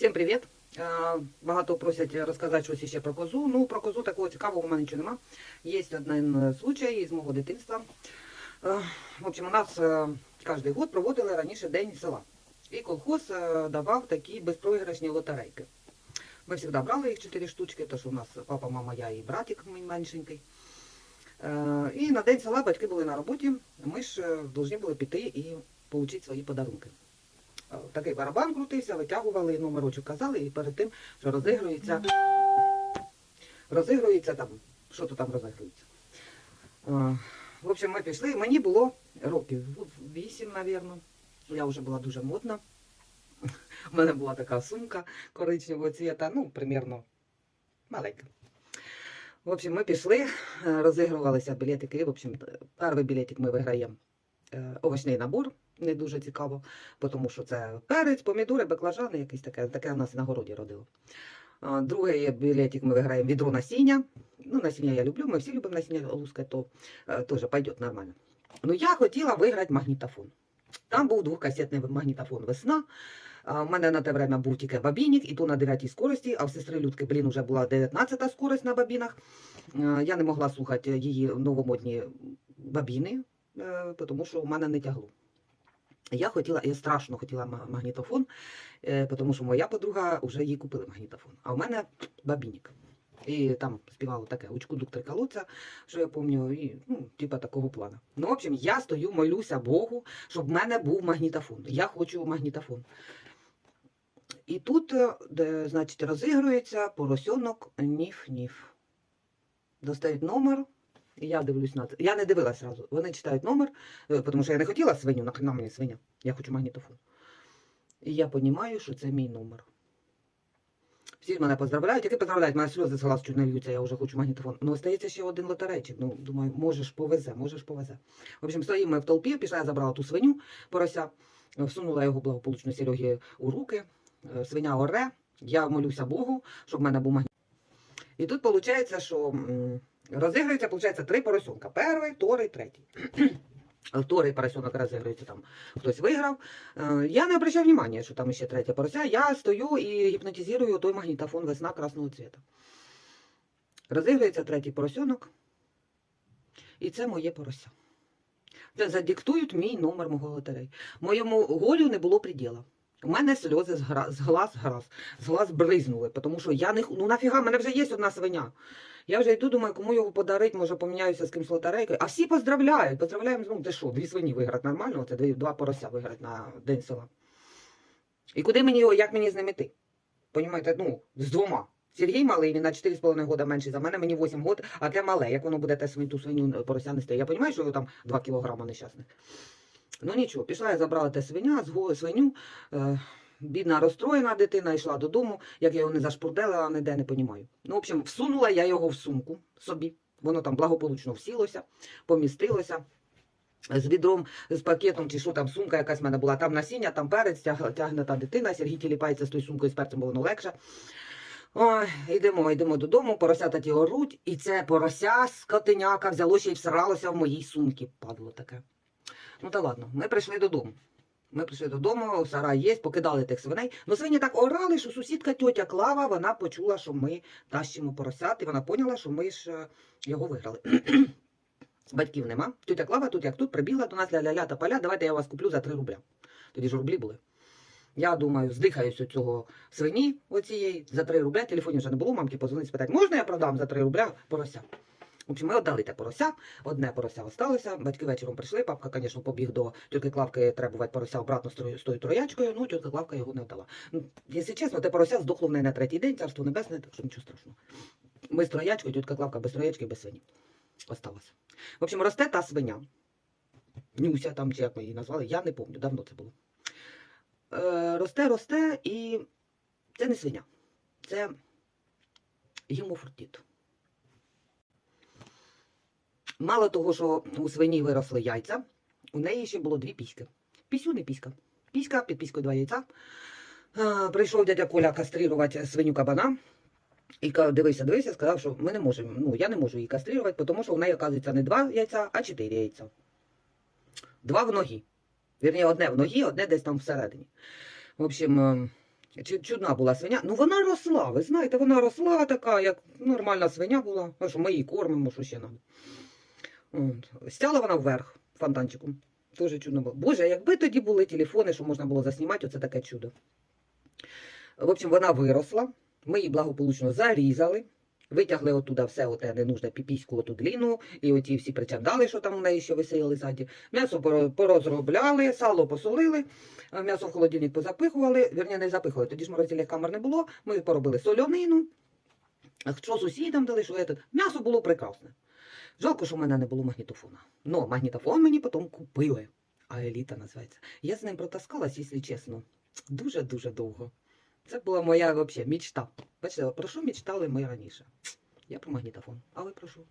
Всім привіт! Е, Багато просять розказати щось ще про козу. Ну, про козу такого цікавого у мене нічого нема. Є один случай із мого дитинства. Е, В общем, у нас е, кожен год проводили раніше День села. І колхоз давав такі безпроіграшні лотерейки. Ми завжди брали їх чотири штучки, тому що у нас папа, мама, я і братик мій меншенький. І на день села батьки були на роботі. Ми ж повинні були піти і отримати свої подарунки. Такий барабан крутився, витягували, номерочок казали, і перед тим, що розігрується, розігрується там, що то там розігрується. Е, В общем, ми пішли, мені було років 8, напевно. Я вже була дуже модна. У мене була така сумка коричневого цвіта, ну, примірно маленька. В общем, ми пішли, е, розігрувалися білетики. В общем, перший білетик ми виграємо овочний набор, не дуже цікаво, тому що це перець, помідори, баклажани, якесь таке, таке у нас на городі родило. А, Другий білетик ми виграємо відро насіння. Ну, насіння я люблю, ми всі любимо насіння лускати, то е, теж пойде нормально. Ну, я хотіла виграти магнітофон. Там був двохкасетний магнітофон весна. У мене на те время був тільки бабінник, і то на 9 скорості, а в сестри Людки, блін, вже була 19 скорость на бабінах. Е, Я не могла слухати її новомодні бабіни, е, тому що у мене не тягло. Я хотіла, я страшно хотіла магнітофон, е, тому що моя подруга вже їй купила магнітофон. А у мене бабінник. І там співало таке учку доктор колодця, що я пам'ятаю, і ну, типа такого плану. Ну, в общем, я стою, молюся Богу, щоб в мене був магнітофон. Я хочу магнітофон. І тут, е, де, значить, розігрується поросенок ніф-ніф. Достають номер, я дивлюсь на це. Я не дивилась зразу. Вони читають номер, е, тому що я не хотіла свиню, нахрена мені свиня. Я хочу магнітофон. І я розумію, що це мій номер. Всі мене поздравляють, які поздравляють, мене сльози з глаз не льються, я вже хочу магнітофон. Ну, остається ще один лотерейчик. Ну, думаю, можеш повезе, можеш повезе. В общем, стоїмо в толпі, пішла, я забрала ту свиню, порося, всунула його благополучно Серегі у руки, Е, свиня оре, я молюся Богу, щоб в мене був магнітофон. І тут виходить, що розігрується, виходить, три поросенка. Перший, вторий, третій. Вторий поросенок розігрується там, хтось виграв. Е, Я не обращаю внимания, що там ще третя порося. Я стою і гіпнотизую той магнітофон весна красного цвіта. Розігрується третій поросенок. І це моє порося. Це задиктують мій номер мого лотерей. Моєму голю не було приділа. У мене сльози з, гра... з глаз, з глаз бризнули, тому що я не ну нафіга, в мене вже є одна свиня. Я вже йду, думаю, кому його подарити, може поміняюся з кимсь лотерейкою. А всі поздравляють. Поздравляємо, ну ти що, дві свині виграти нормально, це два порося виграти на день села. І куди мені його, як мені з ними йти? Понімаєте, ну, з двома. Сергій малий, він на 4,5 года менший за мене, мені 8 років, а те мале, як воно буде те свиню, ту свиню е, порося нести. Я розумію, що його там 2 кілограма нещасних. Ну нічого, пішла я забрала те свиня, зго- свиню. Е, бідна розстроєна дитина йшла додому, як я його не зашпурдела, ніде не понімаю. Ну, в общем, всунула я його в сумку собі. Воно там благополучно всілося, помістилося. З відром, з пакетом, чи що там сумка якась в мене була, там насіння, там перець, тяг- тягне та дитина, Сергій тіліпається з тою сумкою з перцем, бо воно легше. Ой, йдемо, йдемо додому, поросята ті оруть, і це порося з котеняка взяло ще й всралося в моїй сумці. Падло таке. Ну та ладно, ми прийшли додому. Ми прийшли додому, сарай є, покидали тих свиней. Ну свині так орали, що сусідка тьотя Клава, вона почула, що ми тащимо поросят, і вона поняла, що ми ж е, його виграли. Батьків нема. Тетя Клава тут як тут прибігла до нас ля-ля-ля та поля, давайте я вас куплю за 3 рубля. Тоді ж рублі були. Я думаю, здихаюсь від цього свині оцієї за 3 рубля. Телефонів вже не було, мамки позвонить спитати, можна я продам за 3 рубля порося? Общем, ми віддали те порося, одне порося осталося. Батьки вечором прийшли. Папка, звісно, побіг до тітки Клавки требувати порося обратно з тою троячкою. Ну, тітка Клавка його не вдала. Якщо чесно, те порося здохло в неї на третій день, царство небесне, так що нічого страшного. Ми з троячкою, тітка Клавка без троячки, без свині. Осталося. В общем, росте та свиня. Нюся там, чи як ми її назвали, я не пам'ятаю, давно це було. Е, росте, росте, і це не свиня. Це гімофортіт. Мало того, що у свині виросли яйця, у неї ще було дві піськи. Пісю не піська. Піська, під піською два яйця. Прийшов дядя Коля кастрирувати свиню кабана. І дивився, дивився, сказав, що ми не можемо, ну я не можу її кастрирувати, тому що в неї, оказується, не два яйця, а чотири яйця. Два в ногі. Вірні, одне в ногі, одне десь там всередині. В общем, е, Чудна була свиня. Ну вона росла, ви знаєте, вона росла така, як нормальна свиня була. А що ми її кормимо, що ще нам. Стяла вона вверх фонтанчиком. Дуже чудно було. Боже, якби тоді були телефони, що можна було заснімати, оце таке чудо. В общем, вона виросла, ми її благополучно зарізали, витягли оттуда все оте ненужне піпіську оту длину, і оті всі причандали, що там у неї ще висіяли ззаді. М'ясо порозробляли, сало посолили, м'ясо в холодильник позапихували, вірні, не запихували, тоді ж морозильних камер не було, ми поробили солянину, що сусідам дали, що це. М'ясо було прекрасне. Жалко, що в мене не було магнітофона. Ну, магнітофон мені потім купили. А еліта називається. Я з ним протаскалась, якщо чесно, дуже-дуже довго. Це була моя взагалі мічта. Бачите, про що мечтали ми раніше? Я про магнітофон. але прошу.